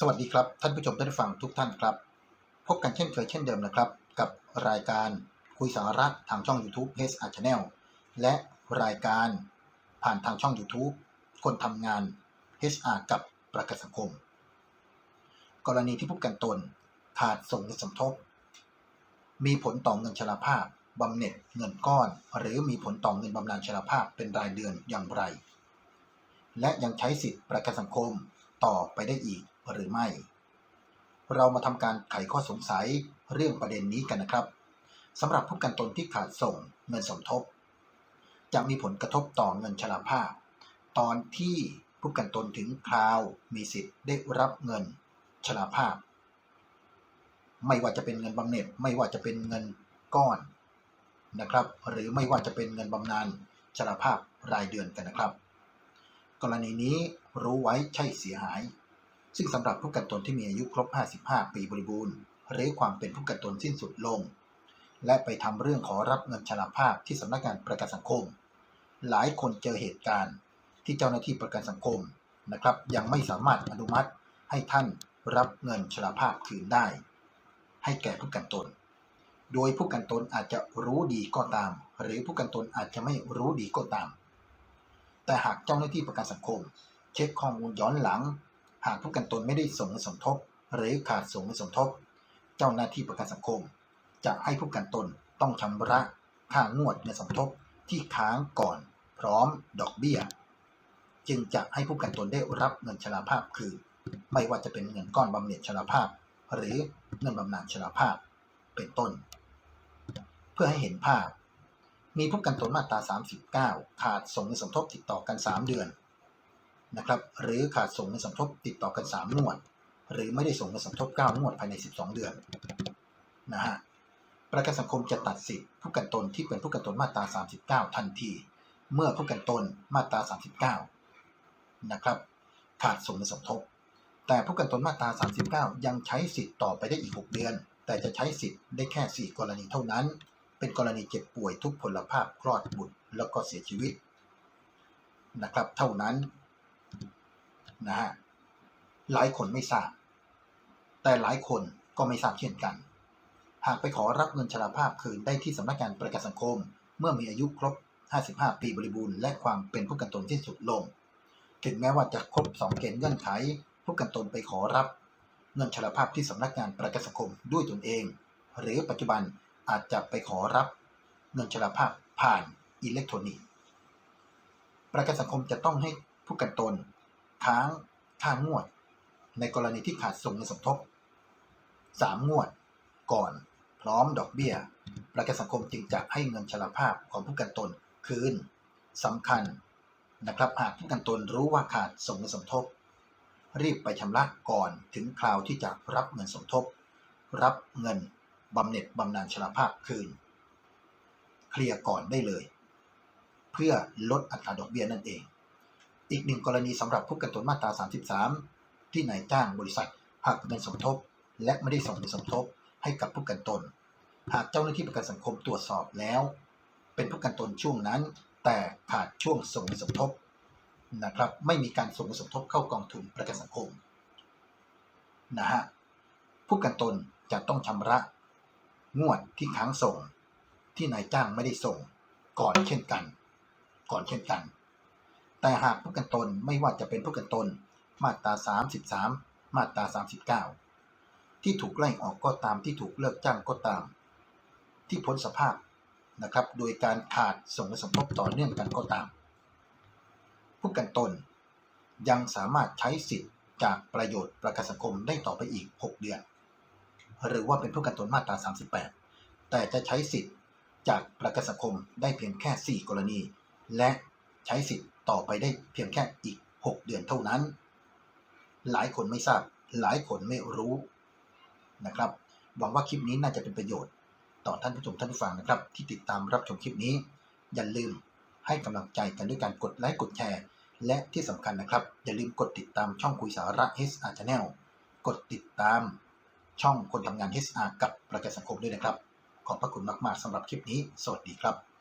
สวัสดีครับท่านผู้ชมท่านผู้ฟังทุกท่านครับ พบกันเช่นเคยเช่นเดิมนะครับ กับรายการคุยสาระทางช่อง YouTube h r Channel และรายการผ่านทางช่อง YouTube คนทำงาน HR กับประกันสังคม กรณีที่ผู้กันตนขาดส่งเงินสมทบ มีผลต่อเงินชราภาพบำเหน็จเงินก้อน หรือมีผลต่อเงินบำนาญชราภาพเป็นรายเดือนอย่างไร และยังใช้สิทธิประกันสังคมต่อไปได้อีก หรือไม่ เรามาทำการไขข้อสงสัยเรื่องประเด็นนี้กันนะครับสำหรับผู้กันตนที่ขาดส่งเงินสมทบ จะมีผลกระทบต่อเงินชราภาพ ตอนที่ผู้กันตนถึงคราวมีสิทธิ์ได้รับเงินชราภาพ ไม่ว่าจะเป็นเงินบำเหน็จไม่ว่าจะเป็นเงินก้อนนะครับ หรือไม่ว่าจะเป็นเงินบำนาญชราภาพรายเดือนกันนะครับ กรณีนี้รู้ไว้ใช่เสียหาย ซึ่งสำหรับผู้กันตนที่มีอายุครบ 55 ปีบริบูรณ์ หรือความเป็นผู้กันตนสิ้นสุดลง และไปทำเรื่องขอรับเงินชราภาพที่สำนักงานประกันสังคม หลายคนเจอเหตุการณ์ที่เจ้าหน้าที่ประกันสังคมนะครับ ยังไม่สามารถอนุมัติให้ท่านรับเงินชราภาพคืนได้ ให้แก่ผู้กันตน โดยผู้กันตนอาจจะรู้ดีก็ตาม หรือผู้กันตนอาจจะไม่รู้ดีก็ตาม แต่หากเจ้าหน้าที่ประกันสังคม เช็คข้อมูลย้อนหลัง หากผู้กันตนไม่ได้ส่งเงินสมทบ หรือขาดส่งเงินสมทบ เจ้าหน้าที่ประกันสังคม จะให้ผู้กันตนต้องชำระค่างวดเงินสมทบที่ค้างก่อน พร้อมดอกเบี้ย จึงจะให้ผู้กันตนได้รับเงินชราภาพคืนไม่ว่าจะเป็นเงินก้อนบำเหน็จชราภาพ หรือเงินบำนาญชราภาพ เป็นต้น เพื่อให้เห็นภาพ มีผู้กันตนมาตรา 39 ขาดส่งเงินสมทบติดต่อกัน 3 เดือน นะครับ หรือขาดส่งเงินสมทบติดต่อกัน 3 งวด หรือไม่ได้ส่งเงินสมทบ 9 งวดภายใน 12 เดือนนะฮะประกันสังคมจะตัดสิทธิผู้กันตนที่เป็นผู้กันตนมาตรา 39 ทันที เมื่อผู้กันตนมาตรา 39 นะครับ ขาดส่งเงินสมทบ แต่ผู้กันตนมาตรา 39 ยังใช้สิทธิ์ต่อไปได้อีก 6 เดือน แต่จะใช้สิทธิ์ได้แค่ 4 กรณีเท่านั้น เป็นกรณีเจ็บป่วยทุกพลภาพคลอดบุตรแล้วก็เสียชีวิตนะครับ เท่านั้น นะฮะหลายคนไม่ทราบ แต่หลายคนก็ไม่ทราบเช่นกัน หากไปขอรับเงินชราภาพคืนได้ที่สำนักงานประกันสังคม เมื่อมีอายุครบ 55 ปีบริบูรณ์และความเป็นผู้กันตนที่สุดลง ถึงแม้ว่าจะครบ 2 เกณฑ์เงื่อนไข ผู้กันตนไปขอรับเงินชราภาพที่สำนักงานประกันสังคมด้วยตนเอง หรือปัจจุบันอาจจะไปขอรับเงินชราภาพผ่านอิเล็กทรอนิกส์ ประกันสังคมจะต้องให้ผู้กันตน ค้างค่างวด ในกรณีที่ขาดส่งเงินสมทบ 3 งวด ก่อน พร้อมดอกเบี้ย ประกันสังคมจึงจะให้เงินชราภาพของผู้กันตนคืนสำคัญนะครับหากผู้กันตนรู้ว่าขาดส่งเงินสมทบ รีบไปชำระก่อนถึงคราวที่จะรับเงินสมทบ รับเงินบำเหน็จบำนาญชราภาพคืน เคลียร์ก่อนได้เลย เพื่อลดอัตราดอกเบี้ยนั่นเอง อีกหนึ่งกรณีสำหรับผู้กันตนมาตรา 33 ที่นายจ้างบริษัทหักเงินสมทบ และไม่ได้ส่งเงินสมทบให้กับผู้กันตน หากเจ้าหน้าที่ประกันสังคมตรวจสอบแล้ว เป็นผู้กันตนช่วงนั้น แต่ขาดช่วงส่งเงินสมทบนะครับไม่มีการส่งเงินสมทบเข้ากองทุนประกันสังคมนะฮะผู้กันตนจะต้องชำระงวดที่ค้างส่ง ที่นายจ้างไม่ได้ส่ง ก่อนเช่นกัน ก่อนเช่นกัน แต่หากผู้กันตนไม่ว่าจะเป็นผู้กันตน มาตรา 33 มาตรา 39 ที่ถูกไล่ออกก็ตามที่ถูกเลิกจ้างก็ตาม ที่พ้นสภาพนะครับโดยการขาดส่งสมทบต่อเนื่องกันก็ตาม ผู้กันตนยังสามารถใช้สิทธิ์จากประโยชน์ประกันสังคมได้ต่อไปอีก 6 เดือน หรือว่าเป็นผู้กันตนมาตรา 38 แต่จะใช้สิทธิ์จากประกันสังคมได้เพียงแค่ 4 กรณี และ ใช้สิทธิ์ต่อไปได้เพียงแค่อีก 6 เดือนเท่านั้น หลายคนไม่ทราบ หลายคนไม่รู้นะครับ หวังว่าคลิปนี้น่าจะเป็นประโยชน์ ต่อท่านผู้ชมท่านผู้ฟังนะครับ ที่ติดตามรับชมคลิปนี้ อย่าลืมให้กำลังใจกันด้วยการกดไลค์กดแชร์ และที่สำคัญนะครับ อย่าลืมกดติดตามช่องคุยสาระ HR Channel กดติดตามช่องคนทำงาน HR กับประกันสังคมด้วยนะครับ ขอบพระคุณมาก ๆสำหรับคลิปนี้ สวัสดีครับ